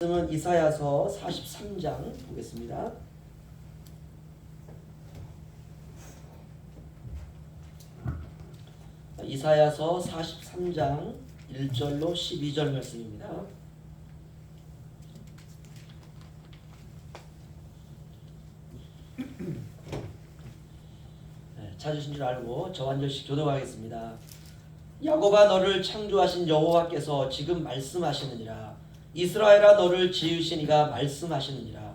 말씀은 이사야서 43장 보겠습니다. 이사야서 43장 1절로 12절 말씀입니다. 네, 찾으신 줄 알고 저 한 절씩 교독하겠습니다. 야곱아 너를 창조하신 여호와께서 지금 말씀하시느니라 이스라엘아 너를 지으신 이가 말씀하시느니라.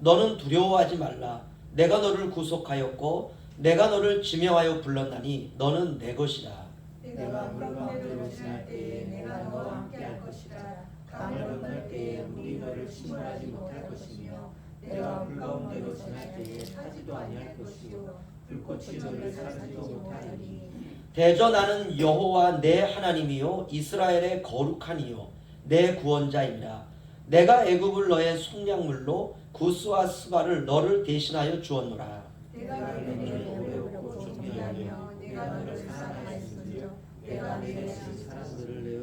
너는 두려워하지 말라. 내가 너를 구속하였고 내가 너를 지명하여 불렀나니 너는 내 것이라. 내가 물 가운데로 지날 때에 내가 너와 함께 할 것이라. 강을 건널 때에 물이 너를 침몰하지 못할 것이며 내가 물 가운데로 지날 때에 타지도 아니할 것이요. 불꽃이 너를 사르지도 못하리니. 대저 나는 여호와 내 하나님이요. 이스라엘의 거룩한 이요 내 구원자입니다. 내가 애굽을 너의 속량물로 구스와 스바를 너를 대신하여 주었노라. 내가 너를 오래오고 존귀하며 내가 너를 사랑하였으며 내가 내 사람들을 내어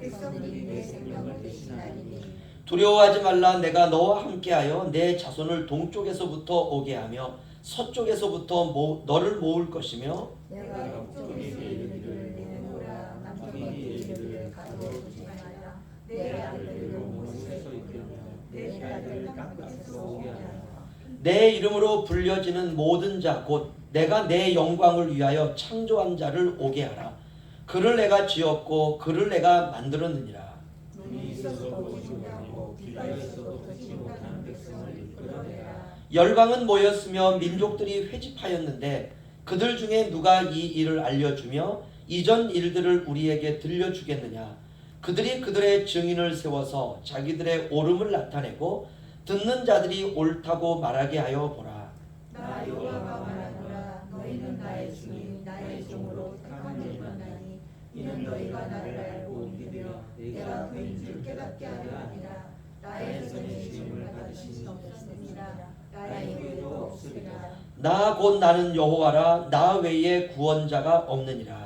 백성들이 내 생명을 대신하리니. 두려워하지 말라. 내가 너와 함께하여 내 자손을 동쪽에서부터 오게 하며 서쪽에서부터 모, 너를 모을 것이며 내가 북쪽에서 이르기를 내놓으라 남쪽에 이르기를 말라 내 이름으로 불려지는 모든 자 곧 내가 내 영광을 위하여 창조한 자를 오게 하라. 그를 내가 지었고 그를 내가 만들었느니라. 열방은 모였으며 민족들이 회집하였는데 그들 중에 누가 이 일을 알려주며 이전 일들을 우리에게 들려주겠느냐 그들이 그들의 증인을 세워서 자기들의 옳음을 나타내고 듣는 자들이 옳다고 말하게 하여 보라. 나 여호와가 말하노라. 너희는 나의 주님 나의 종으로 택한 일만나니 이는 너희가 나를 알고 믿으며 내가 그인 줄 깨닫게 하려 함이라. 나의 손에 짐을 받으신 수 없으니라 나의 후에도 없으리라. 나곧 나는 여호와라. 나 외에 구원자가 없느니라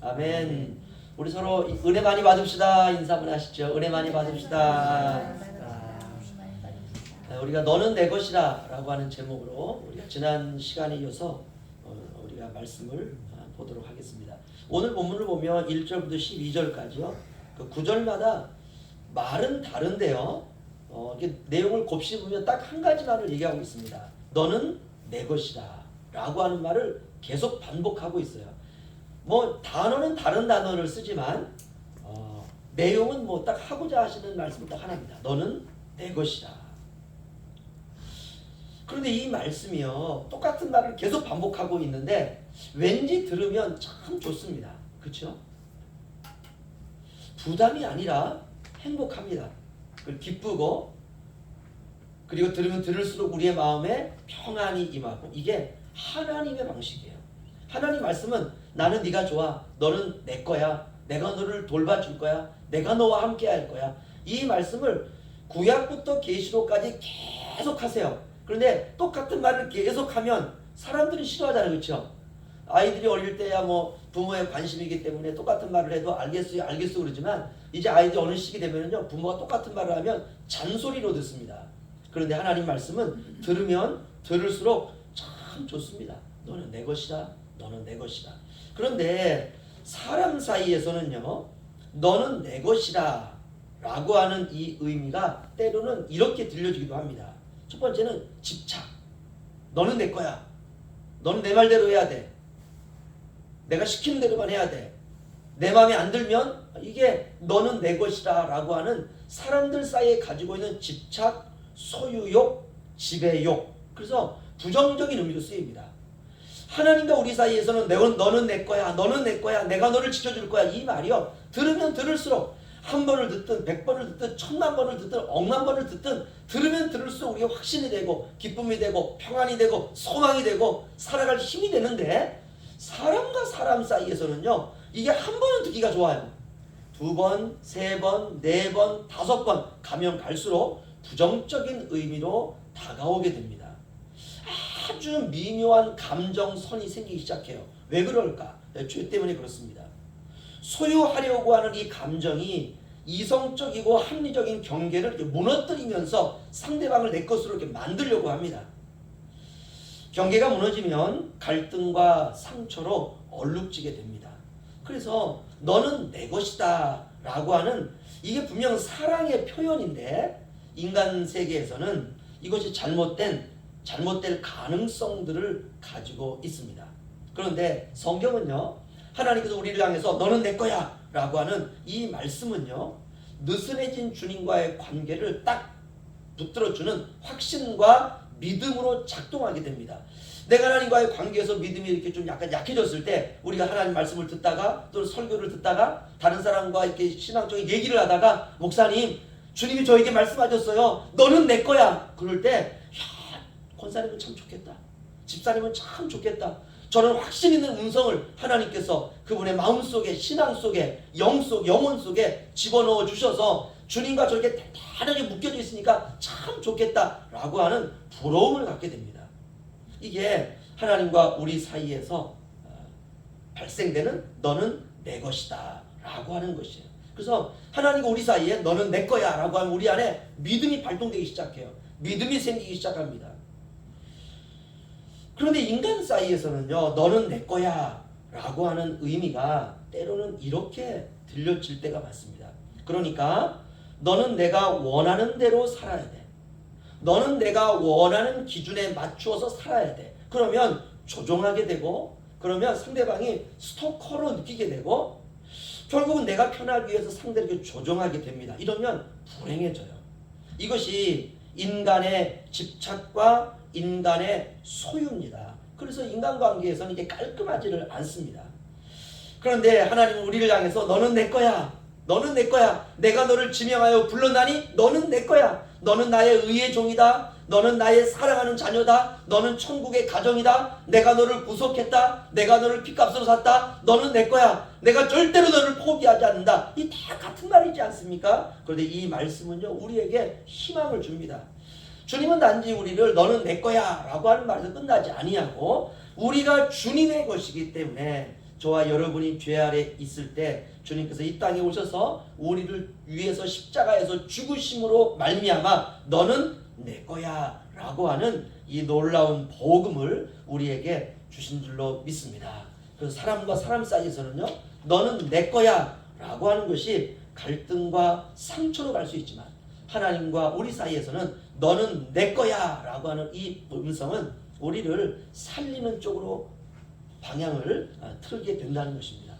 아멘 우리 서로 은혜 많이 받읍시다 인사 한번 하시죠 은혜 많이 받읍시다 네, 우리가 너는 내 것이라 라고 하는 제목으로 우리가 지난 시간에 이어서 어, 우리가 말씀을 어, 보도록 하겠습니다. 오늘 본문을 보면 1절부터 12절까지요. 그 구절마다 말은 다른데요. 어, 이게 내용을 곱씹으면 딱 한 가지 말을 얘기하고 있습니다. 너는 내 것이다 라고 하는 말을 계속 반복하고 있어요. 뭐 단어는 다른 단어를 쓰지만 어, 내용은 뭐 딱 하고자 하시는 말씀은 딱 하나입니다. 너는 내 것이다. 그런데 이 말씀이요 똑같은 말을 계속 반복하고 있는데 왠지 들으면 참 좋습니다. 그렇죠? 부담이 아니라 행복합니다. 기쁘고 그리고 들으면 들을수록 우리의 마음에 평안이 임하고 이게 하나님의 방식이에요. 하나님 말씀은 나는 네가 좋아. 너는 내 거야. 내가 너를 돌봐줄 거야. 내가 너와 함께 할 거야. 이 말씀을 구약부터 계시록까지 계속 하세요. 그런데 똑같은 말을 계속 하면 사람들이 싫어하잖아요. 그렇죠? 아이들이 어릴 때야 뭐 부모의 관심이기 때문에 똑같은 말을 해도 알겠어요, 알겠어 그러지만 이제 아이들이 어느 시기 되면은요 부모가 똑같은 말을 하면 잔소리로 듣습니다. 그런데 하나님 말씀은 들으면 들을수록 참 좋습니다. 너는 내 것이다. 너는 내 것이다. 그런데 사람 사이에서는요, 너는 내 것이다. 라고 하는 이 의미가 때로는 이렇게 들려지기도 합니다. 첫 번째는 집착. 너는 내 거야. 너는 내 말대로 해야 돼. 내가 시키는 대로만 해야 돼. 내 마음에 안 들면 이게 너는 내 것이다 라고 하는 사람들 사이에 가지고 있는 집착, 소유욕, 지배욕. 그래서 부정적인 의미로 쓰입니다. 하나님과 우리 사이에서는 내, 너는 내 거야, 너는 내 거야, 내가 너를 지켜줄 거야 이 말이요. 들으면 들을수록 한 번을 듣든 백 번을 듣든 천만 번을 듣든 억만 번을 듣든 들으면 들을수록 우리가 확신이 되고 기쁨이 되고 평안이 되고 소망이 되고 살아갈 힘이 되는데 사람과 사람 사이에서는요 이게 한 번은 듣기가 좋아요. 두 번, 세 번, 네 번, 다섯 번 가면 갈수록 부정적인 의미로 다가오게 됩니다. 아주 미묘한 감정선이 생기기 시작해요. 왜 그럴까? 네, 죄 때문에 그렇습니다. 소유하려고 하는 이 감정이 이성적이고 합리적인 경계를 무너뜨리면서 상대방을 내 것으로 이렇게 만들려고 합니다. 경계가 무너지면 갈등과 상처로 얼룩지게 됩니다. 그래서 너는 내 것이다 라고 하는 이게 분명 사랑의 표현인데 인간 세계에서는 이것이 잘못된 잘못될 가능성들을 가지고 있습니다. 그런데 성경은요 하나님께서 우리를 향해서 너는 내 거야 라고 하는 이 말씀은요 느슨해진 주님과의 관계를 딱 붙들어주는 확신과 믿음으로 작동하게 됩니다. 내가 하나님과의 관계에서 믿음이 이렇게 좀 약간 약해졌을 때 우리가 하나님 말씀을 듣다가 또는 설교를 듣다가 다른 사람과 이렇게 신앙적인 얘기를 하다가 목사님 주님이 저에게 말씀하셨어요. 너는 내 거야. 그럴 때 야, 권사님은 참 좋겠다. 집사님은 참 좋겠다. 저는 확신 있는 음성을 하나님께서 그분의 마음 속에 신앙 속에 영 속, 영혼 속에 집어넣어 주셔서 주님과 저렇게 단단하게 묶여져 있으니까 참 좋겠다라고 하는 부러움을 갖게 됩니다. 이게 하나님과 우리 사이에서 어, 발생되는 너는 내 것이다 라고 하는 것이에요. 그래서 하나님과 우리 사이에 너는 내 거야 라고 하면 우리 안에 믿음이 발동되기 시작해요. 믿음이 생기기 시작합니다. 그런데 인간 사이에서는요, 너는 내 거야 라고 하는 의미가 때로는 이렇게 들려질 때가 많습니다. 그러니까 너는 내가 원하는 대로 살아야 돼. 너는 내가 원하는 기준에 맞추어서 살아야 돼. 그러면 조종하게 되고, 그러면 상대방이 스토커로 느끼게 되고, 결국은 내가 편하기 위해서 상대를 조종하게 됩니다. 이러면 불행해져요. 이것이 인간의 집착과 인간의 소유입니다. 그래서 인간관계에서는 이게 깔끔하지를 않습니다. 그런데 하나님은 우리를 향해서 너는 내 거야. 너는 내 거야. 내가 너를 지명하여 불렀나니 너는 내 거야. 너는 나의 의의 종이다. 너는 나의 사랑하는 자녀다. 너는 천국의 가정이다. 내가 너를 구속했다. 내가 너를 피값으로 샀다. 너는 내 거야. 내가 절대로 너를 포기하지 않는다. 이 다 같은 말이지 않습니까? 그런데 이 말씀은요, 우리에게 희망을 줍니다. 주님은 단지 우리를 너는 내 거야 라고 하는 말에서 끝나지 아니하고 우리가 주님의 것이기 때문에 저와 여러분이 죄 아래 있을 때 주님께서 이 땅에 오셔서 우리를 위해서 십자가에서 죽으심으로 말미암아 너는 내 거야 라고 하는 이 놀라운 복음을 우리에게 주신 줄로 믿습니다. 그래서 사람과 사람 사이에서는요 너는 내 거야 라고 하는 것이 갈등과 상처로 갈 수 있지만 하나님과 우리 사이에서는 너는 내 거야 라고 하는 이 음성은 우리를 살리는 쪽으로 방향을 아, 틀게 된다는 것입니다.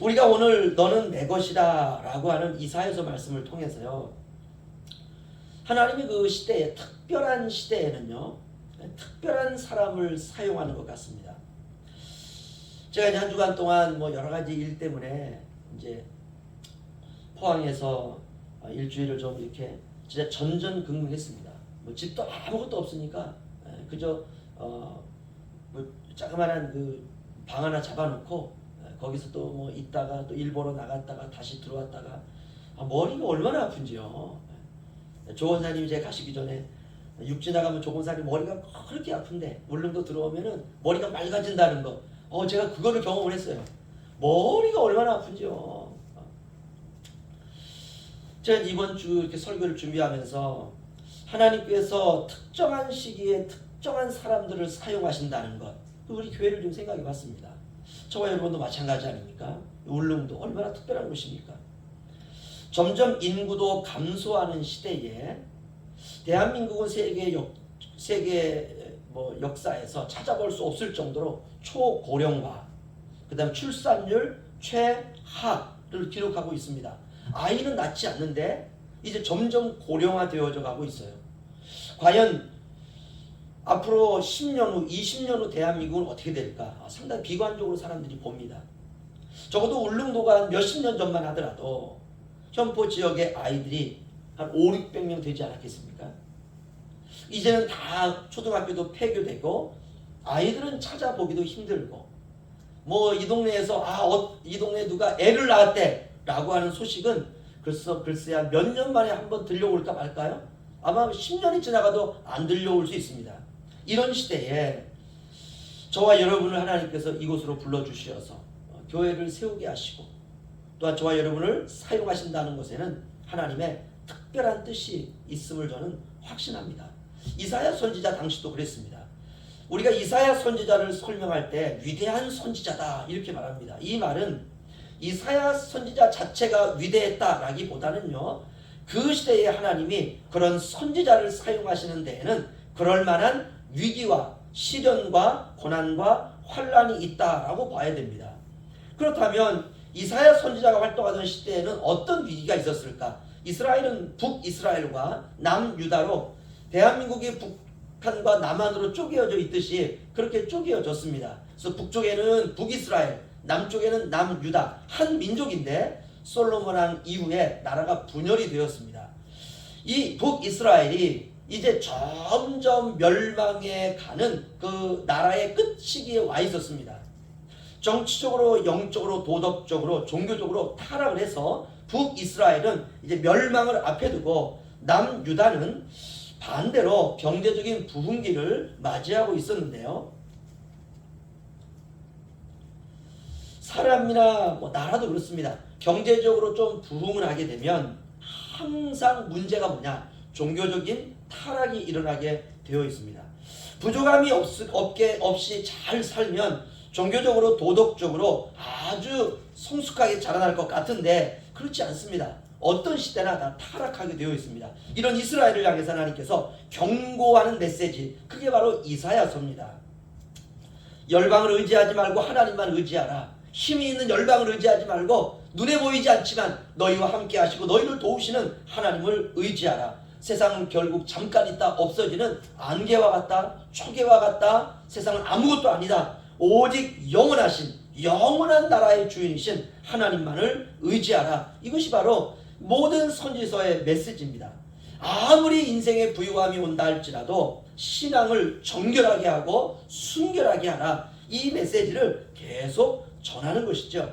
우리가 오늘 너는 내 것이다 라고 하는 이사에서 말씀을 통해서요. 하나님이 그 시대에 특별한 시대에는요. 특별한 사람을 사용하는 것 같습니다. 제가 이제 한 주간 동안 뭐 여러 가지 일 때문에 이제 포항에서 어, 일주일을 좀 이렇게 진짜 전전긍긍했습니다. 뭐 집도 아무것도 없으니까 에, 그저 어 뭐 자그마한 그 방 하나 잡아놓고 에, 거기서 또 뭐 있다가 또 일보러 나갔다가 다시 들어왔다가 아, 머리가 얼마나 아픈지요. 에, 조 원사님이 제가 가시기 전에 육지 나가면 조 원사님 머리가 그렇게 아픈데 울릉도 들어오면은 머리가 맑아진다는 거. 어 제가 그거를 경험을 했어요. 머리가 얼마나 아픈지요. 제가 이번 주 이렇게 설교를 준비하면서 하나님께서 특정한 시기에 특정한 사람들을 사용하신다는 것, 우리 교회를 좀 생각해 봤습니다. 저와 여러분도 마찬가지 아닙니까? 울릉도 얼마나 특별한 곳입니까? 점점 인구도 감소하는 시대에 대한민국은 세계 역 세계 뭐 역사에서 찾아볼 수 없을 정도로 초고령화, 그다음 출산율 최하를 기록하고 있습니다. 아이는 낳지 않는데 이제 점점 고령화되어져 가고 있어요. 과연 앞으로 10년 후, 20년 후 대한민국은 어떻게 될까? 아, 상당히 비관적으로 사람들이 봅니다. 적어도 울릉도가 몇십 년 전만 하더라도 현포 지역의 아이들이 한 5, 600명 되지 않았겠습니까? 이제는 다 초등학교도 폐교되고 아이들은 찾아보기도 힘들고 뭐 이 동네에서 아 이 동네 누가 애를 낳았대 라고 하는 소식은 글쎄 글쎄야 몇 년 만에 한 번 들려올까 말까요? 아마 10년이 지나가도 안 들려올 수 있습니다. 이런 시대에 저와 여러분을 하나님께서 이곳으로 불러주시어서 어, 교회를 세우게 하시고 또한 저와 여러분을 사용하신다는 것에는 하나님의 특별한 뜻이 있음을 저는 확신합니다. 이사야 선지자 당시도 그랬습니다. 우리가 이사야 선지자를 설명할 때 위대한 선지자다 이렇게 말합니다. 이 말은 이사야 선지자 자체가 위대했다라기보다는요. 그 시대에 하나님이 그런 선지자를 사용하시는 데에는 그럴 만한 위기와 시련과 고난과 환란이 있다라고 봐야 됩니다. 그렇다면 이사야 선지자가 활동하던 시대에는 어떤 위기가 있었을까? 이스라엘은 북이스라엘과 남유다로 대한민국이 북한과 남한으로 쪼개어져 있듯이 그렇게 쪼개어졌습니다. 그래서 북쪽에는 북이스라엘, 남쪽에는 남유다 한 민족인데 솔로몬 왕 이후에 나라가 분열이 되었습니다. 이 북이스라엘이 이제 점점 멸망해 가는 그 나라의 끝시기에 와 있었습니다. 정치적으로, 영적으로, 도덕적으로, 종교적으로 타락을 해서 북이스라엘은 이제 멸망을 앞에 두고 남유다는 반대로 경제적인 부흥기를 맞이하고 있었는데요. 사람이나 뭐 나라도 그렇습니다. 경제적으로 좀 부흥을 하게 되면 항상 문제가 뭐냐? 종교적인 타락이 일어나게 되어 있습니다. 부족함이 없, 없게 없이 잘 살면 종교적으로 도덕적으로 아주 성숙하게 자라날 것 같은데 그렇지 않습니다. 어떤 시대나 다 타락하게 되어 있습니다. 이런 이스라엘을 향해서 하나님께서 경고하는 메시지 그게 바로 이사야서입니다. 열방을 의지하지 말고 하나님만 의지하라. 힘이 있는 열방을 의지하지 말고 눈에 보이지 않지만 너희와 함께 하시고 너희를 도우시는 하나님을 의지하라. 세상은 결국 잠깐 있다 없어지는 안개와 같다, 초계와 같다. 세상은 아무것도 아니다. 오직 영원하신 영원한 나라의 주인이신 하나님만을 의지하라. 이것이 바로 모든 선지서의 메시지입니다. 아무리 인생의 부유함이 온다 할지라도 신앙을 정결하게 하고 순결하게 하라. 이 메시지를 계속 전하는 것이죠.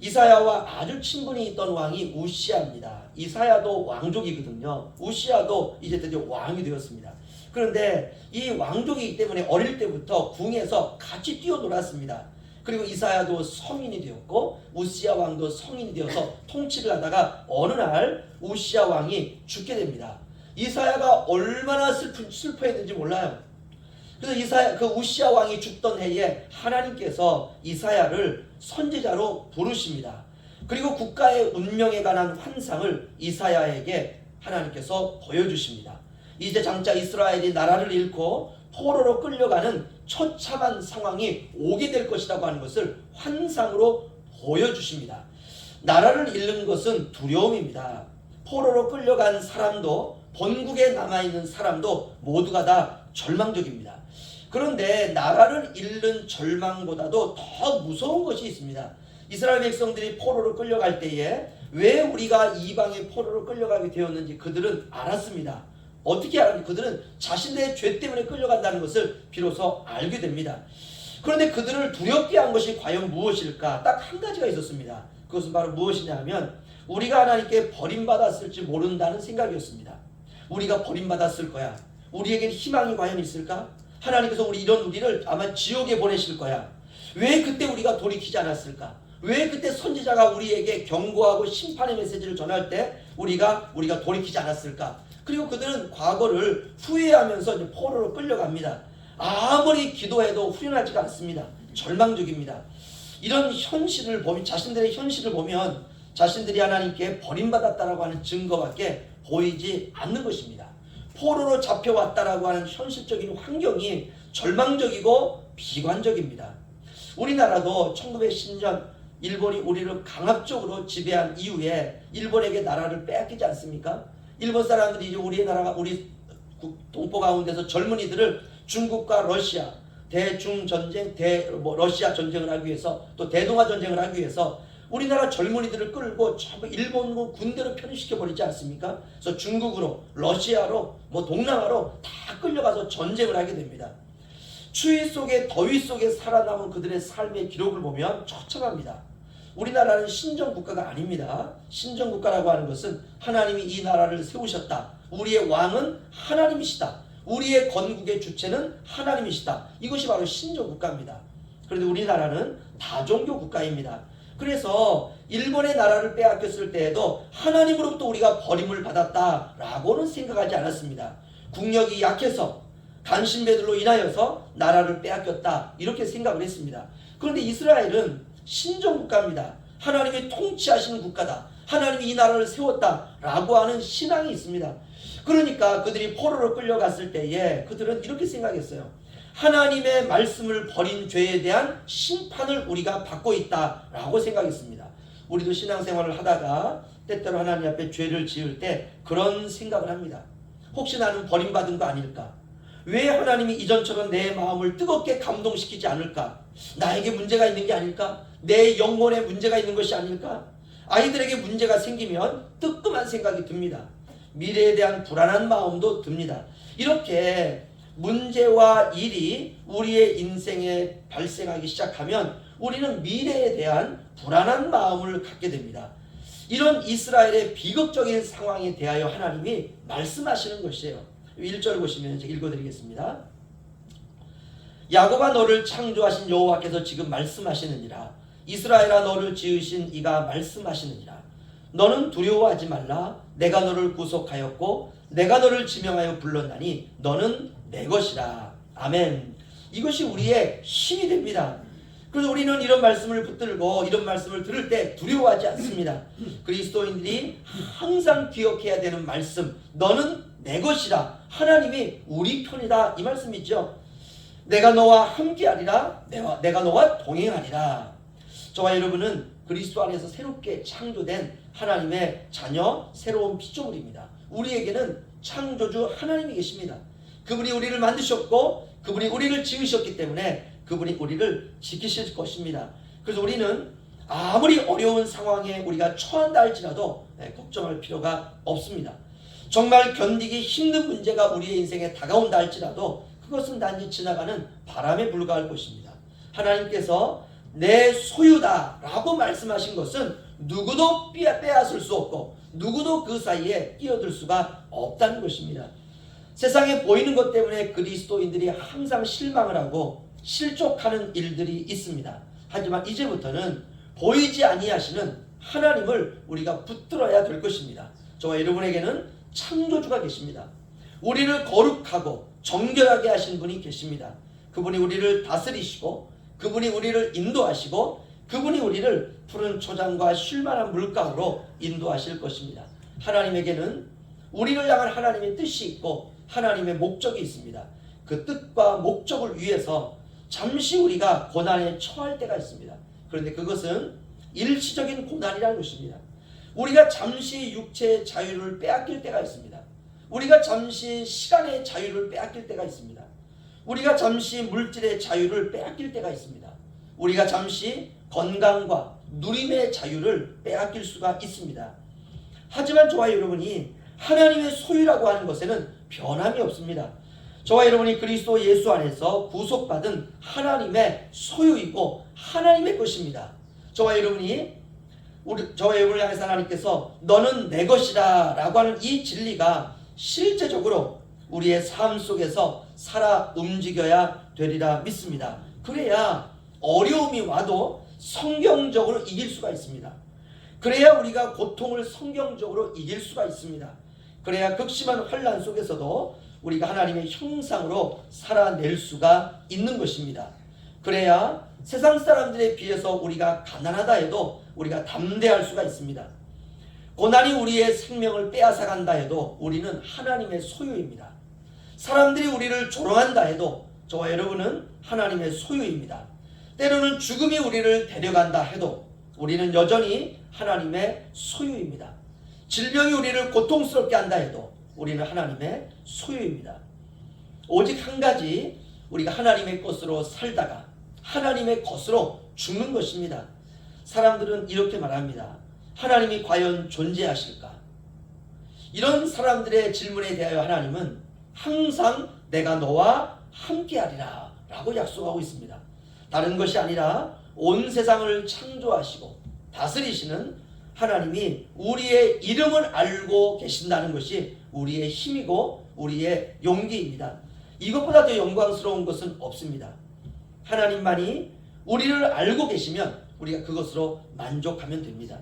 이사야와 아주 친분이 있던 왕이 우시아입니다. 이사야도 왕족이거든요. 우시아도 이제 드디어 왕이 되었습니다. 그런데 이 왕족이기 때문에 어릴 때부터 궁에서 같이 뛰어놀았습니다. 그리고 이사야도 성인이 되었고 우시아 왕도 성인이 되어서 통치를 하다가 어느 날 우시아 왕이 죽게 됩니다. 이사야가 얼마나 슬프, 슬퍼했는지 몰라요. 그래서 이사야 그 우시아 왕이 죽던 해에 하나님께서 이사야를 선지자로 부르십니다. 그리고 국가의 운명에 관한 환상을 이사야에게 하나님께서 보여주십니다. 이제 장차 이스라엘이 나라를 잃고 포로로 끌려가는 처참한 상황이 오게 될 것이라고 하는 것을 환상으로 보여주십니다. 나라를 잃는 것은 두려움입니다. 포로로 끌려간 사람도 본국에 남아있는 사람도 모두가 다 절망적입니다. 그런데 나라를 잃는 절망보다도 더 무서운 것이 있습니다. 이스라엘 백성들이 포로로 끌려갈 때에 왜 우리가 이방의 포로로 끌려가게 되었는지 그들은 알았습니다. 어떻게 알았는지 그들은 자신의 죄 때문에 끌려간다는 것을 비로소 알게 됩니다. 그런데 그들을 두렵게 한 것이 과연 무엇일까? 딱 한 가지가 있었습니다. 그것은 바로 무엇이냐 하면 우리가 하나님께 버림받았을지 모른다는 생각이었습니다. 우리가 버림받았을 거야. 우리에겐 희망이 과연 있을까? 하나님께서 우리 이런 우리를 아마 지옥에 보내실 거야. 왜 그때 우리가 돌이키지 않았을까? 왜 그때 선지자가 우리에게 경고하고 심판의 메시지를 전할 때 우리가 우리가 돌이키지 않았을까? 그리고 그들은 과거를 후회하면서 이제 포로로 끌려갑니다. 아무리 기도해도 후련하지가 않습니다. 절망적입니다. 이런 현실을 보면 자신들의 현실을 보면 자신들이 하나님께 버림받았다라고 하는 증거밖에 보이지 않는 것입니다. 포로로 잡혀왔다라고 하는 현실적인 환경이 절망적이고 비관적입니다. 우리나라도 1910년 일본이 우리를 강압적으로 지배한 이후에 일본에게 나라를 빼앗기지 않습니까? 일본 사람들이 이제 우리의 나라가 우리 동포 가운데서 젊은이들을 중국과 러시아 대중 전쟁, 대 뭐 러시아 전쟁을 하기 위해서 또 대동아 전쟁을 하기 위해서 우리나라 젊은이들을 끌고 전부 일본 군대로 편입시켜 버리지 않습니까? 그래서 중국으로, 러시아로, 뭐 동남아로 다 끌려가서 전쟁을 하게 됩니다. 추위 속에 더위 속에 살아남은 그들의 삶의 기록을 보면 처참합니다. 우리나라는 신정 국가가 아닙니다. 신정 국가라고 하는 것은 하나님이 이 나라를 세우셨다. 우리의 왕은 하나님이시다. 우리의 건국의 주체는 하나님이시다. 이것이 바로 신조 국가입니다. 그런데 우리나라는 다종교 국가입니다. 그래서 일본의 나라를 빼앗겼을 때에도 하나님으로부터 우리가 버림을 받았다라고는 생각하지 않았습니다. 국력이 약해서 간신배들로 인하여서 나라를 빼앗겼다 이렇게 생각을 했습니다. 그런데 이스라엘은 신정 국가입니다. 하나님이 통치하시는 국가다. 하나님이 이 나라를 세웠다라고 하는 신앙이 있습니다. 그러니까 그들이 포로로 끌려갔을 때에 그들은 이렇게 생각했어요. 하나님의 말씀을 버린 죄에 대한 심판을 우리가 받고 있다라고 생각했습니다. 우리도 신앙생활을 하다가 때때로 하나님 앞에 죄를 지을 때 그런 생각을 합니다. 혹시 나는 버림받은 거 아닐까? 왜 하나님이 이전처럼 내 마음을 뜨겁게 감동시키지 않을까? 나에게 문제가 있는 게 아닐까? 내 영혼에 문제가 있는 것이 아닐까? 아이들에게 문제가 생기면 뜨끔한 생각이 듭니다. 미래에 대한 불안한 마음도 듭니다. 이렇게 문제와 일이 우리의 인생에 발생하기 시작하면 우리는 미래에 대한 불안한 마음을 갖게 됩니다. 이런 이스라엘의 비극적인 상황에 대하여 하나님이 말씀하시는 것이에요. 1절 보시면 제가 읽어드리겠습니다. 야곱아 너를 창조하신 여호와께서 지금 말씀하시느니라. 이스라엘아 너를 지으신 이가 말씀하시느니라. 너는 두려워하지 말라. 내가 너를 구속하였고 내가 너를 지명하여 불렀나니 너는 내 것이라. 아멘. 이것이 우리의 힘이 됩니다. 그래서 우리는 이런 말씀을 붙들고 이런 말씀을 들을 때 두려워하지 않습니다. 그리스도인들이 항상 기억해야 되는 말씀. 너는 내 것이라. 하나님이 우리 편이다. 이 말씀이죠. 내가 너와 함께하리라. 내가, 내가 너와 동행하리라. 저와 여러분은 그리스도 안에서 새롭게 창조된 하나님의 자녀, 새로운 피조물입니다. 우리에게는 창조주 하나님이 계십니다. 그분이 우리를 만드셨고 그분이 우리를 지으셨기 때문에 그분이 우리를 지키실 것입니다. 그래서 우리는 아무리 어려운 상황에 우리가 처한다 할지라도 네, 걱정할 필요가 없습니다. 정말 견디기 힘든 문제가 우리의 인생에 다가온다 할지라도 그것은 단지 지나가는 바람에 불과할 것입니다. 하나님께서 내 소유다라고 말씀하신 것은 누구도 빼앗을 수 없고 누구도 그 사이에 끼어들 수가 없다는 것입니다. 세상에 보이는 것 때문에 그리스도인들이 항상 실망을 하고 실족하는 일들이 있습니다. 하지만 이제부터는 보이지 아니하시는 하나님을 우리가 붙들어야 될 것입니다. 저와 여러분에게는 창조주가 계십니다. 우리를 거룩하고 정결하게 하신 분이 계십니다. 그분이 우리를 다스리시고 그분이 우리를 인도하시고 그분이 우리를 푸른 초장과 쉴만한 물가로 인도하실 것입니다. 하나님에게는 우리를 향한 하나님의 뜻이 있고 하나님의 목적이 있습니다. 그 뜻과 목적을 위해서 잠시 우리가 고난에 처할 때가 있습니다. 그런데 그것은 일시적인 고난이라는 것입니다. 우리가 잠시 육체의 자유를 빼앗길 때가 있습니다. 우리가 잠시 시간의 자유를 빼앗길 때가 있습니다. 우리가 잠시 물질의 자유를 빼앗길 때가 있습니다. 우리가 잠시 건강과 누림의 자유를 빼앗길 수가 있습니다. 하지만 저와 여러분이 하나님의 소유라고 하는 것에는 변함이 없습니다. 저와 여러분이 그리스도 예수 안에서 구속받은 하나님의 소유이고 하나님의 것입니다. 저와 여러분이 우리 저와 여러분을 향해서 하나님께서 너는 내 것이다 라고 하는 이 진리가 실제적으로 우리의 삶 속에서 살아 움직여야 되리라 믿습니다. 그래야 어려움이 와도 성경적으로 이길 수가 있습니다. 그래야 우리가 고통을 성경적으로 이길 수가 있습니다. 그래야 극심한 환란 속에서도 우리가 하나님의 형상으로 살아낼 수가 있는 것입니다. 그래야 세상 사람들에 비해서 우리가 가난하다 해도 우리가 담대할 수가 있습니다. 고난이 우리의 생명을 빼앗아 간다 해도 우리는 하나님의 소유입니다. 사람들이 우리를 조롱한다 해도 저와 여러분은 하나님의 소유입니다. 때로는 죽음이 우리를 데려간다 해도 우리는 여전히 하나님의 소유입니다. 질병이 우리를 고통스럽게 한다 해도 우리는 하나님의 소유입니다. 오직 한 가지 우리가 하나님의 것으로 살다가 하나님의 것으로 죽는 것입니다. 사람들은 이렇게 말합니다. 하나님이 과연 존재하실까? 이런 사람들의 질문에 대하여 하나님은 항상 내가 너와 함께하리라 라고 약속하고 있습니다. 다른 것이 아니라 온 세상을 창조하시고 다스리시는 하나님이 우리의 이름을 알고 계신다는 것이 우리의 힘이고 우리의 용기입니다. 이것보다 더 영광스러운 것은 없습니다. 하나님만이 우리를 알고 계시면 우리가 그것으로 만족하면 됩니다.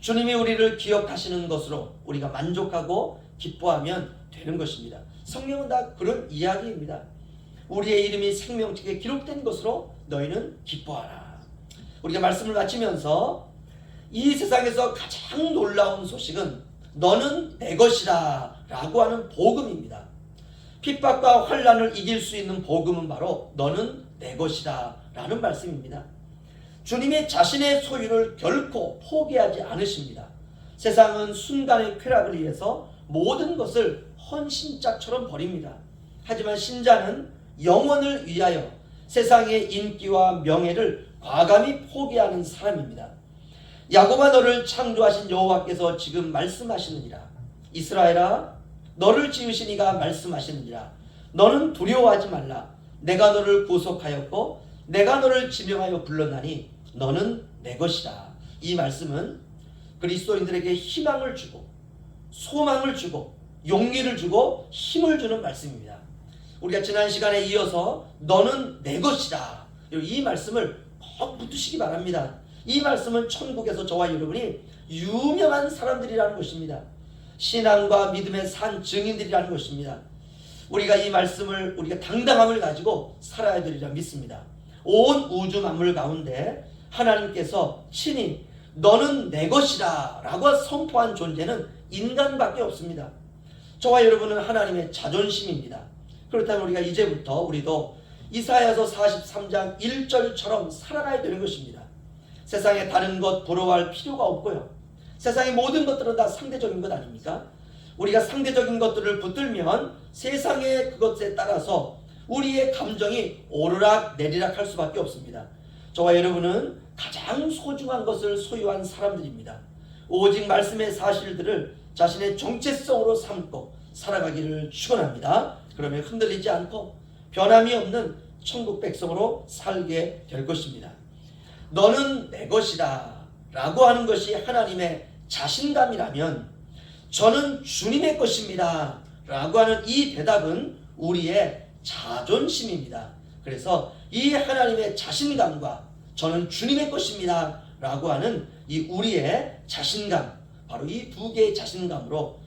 주님이 우리를 기억하시는 것으로 우리가 만족하고 기뻐하면 되는 것입니다. 성경은 다 그런 이야기입니다. 우리의 이름이 생명책에 기록된 것으로 너희는 기뻐하라. 우리가 말씀을 마치면서 이 세상에서 가장 놀라운 소식은 너는 내 것이다 라고 하는 복음입니다. 핍박과 환란을 이길 수 있는 복음은 바로 너는 내 것이다 라는 말씀입니다. 주님이 자신의 소유를 결코 포기하지 않으십니다. 세상은 순간의 쾌락을 위해서 모든 것을 헌신짝처럼 버립니다. 하지만 신자는 영원을 위하여 세상의 인기와 명예를 과감히 포기하는 사람입니다. 야곱아 너를 창조하신 여호와께서 지금 말씀하시느니라 이스라엘아 너를 지으신 이가 말씀하시느니라 너는 두려워하지 말라 내가 너를 구속하였고 내가 너를 지명하여 불렀나니 너는 내 것이라 이 말씀은 그리스도인들에게 희망을 주고 소망을 주고 용기를 주고 힘을 주는 말씀입니다. 우리가 지난 시간에 이어서 너는 내 것이다. 이 말씀을 꼭 붙으시기 바랍니다. 이 말씀은 천국에서 저와 여러분이 유명한 사람들이라는 것입니다. 신앙과 믿음의 산 증인들이라는 것입니다. 우리가 이 말씀을 우리가 당당함을 가지고 살아야 되리라 믿습니다. 온 우주 만물 가운데 하나님께서 친히 너는 내 것이다 라고 선포한 존재는 인간밖에 없습니다. 저와 여러분은 하나님의 자존심입니다. 그렇다면 우리가 이제부터 우리도 이사야서 43장 1절처럼 살아가야 되는 것입니다. 세상에 다른 것 부러워할 필요가 없고요. 세상의 모든 것들은 다 상대적인 것 아닙니까? 우리가 상대적인 것들을 붙들면 세상의 그것에 따라서 우리의 감정이 오르락 내리락 할 수밖에 없습니다. 저와 여러분은 가장 소중한 것을 소유한 사람들입니다. 오직 말씀의 사실들을 자신의 정체성으로 삼고 살아가기를 축원합니다. 그러면 흔들리지 않고 변함이 없는 천국 백성으로 살게 될 것입니다. 너는 내 것이다 라고 하는 것이 하나님의 자신감이라면 저는 주님의 것입니다 라고 하는 이 대답은 우리의 자존심입니다. 그래서 이 하나님의 자신감과 저는 주님의 것입니다 라고 하는 이 우리의 자신감 바로 이 두 개의 자신감으로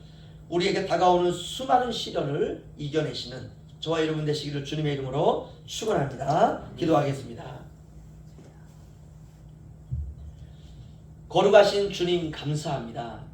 우리에게 다가오는 수많은 시련을 이겨내시는 저와 여러분 되시기를 주님의 이름으로 축원합니다. 기도하겠습니다. 거룩하신 주님 감사합니다.